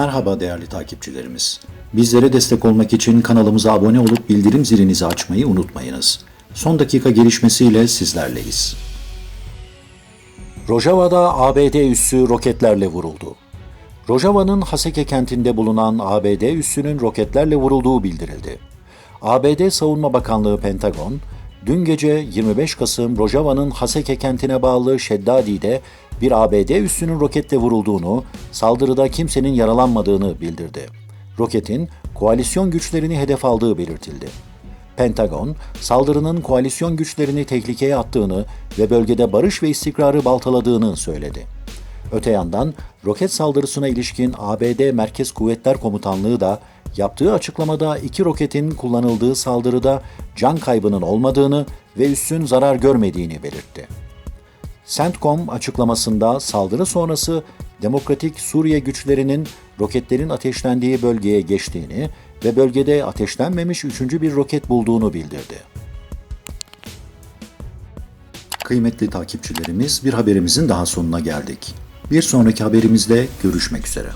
Merhaba değerli takipçilerimiz. Bizlere destek olmak için kanalımıza abone olup bildirim zilinizi açmayı unutmayınız. Son dakika gelişmesiyle sizlerleyiz. Rojava'da ABD üssü roketlerle vuruldu. Rojava'nın Haseke kentinde bulunan ABD üssünün roketlerle vurulduğu bildirildi. ABD Savunma Bakanlığı Pentagon, dün gece 25 Kasım Rojava'nın Haseke kentine bağlı Şeddadi'de bir ABD üssünün roketle vurulduğunu, saldırıda kimsenin yaralanmadığını bildirdi. Roketin koalisyon güçlerini hedef aldığı belirtildi. Pentagon, saldırının koalisyon güçlerini tehlikeye attığını ve bölgede barış ve istikrarı baltaladığını söyledi. Öte yandan roket saldırısına ilişkin ABD Merkez Kuvvetler Komutanlığı da yaptığı açıklamada iki roketin kullanıldığı saldırıda can kaybının olmadığını ve üssün zarar görmediğini belirtti. CENTCOM açıklamasında saldırı sonrası Demokratik Suriye güçlerinin roketlerin ateşlendiği bölgeye geçtiğini ve bölgede ateşlenmemiş üçüncü bir roket bulduğunu bildirdi. Kıymetli takipçilerimiz bir haberimizin daha sonuna geldik. Bir sonraki haberimizde görüşmek üzere.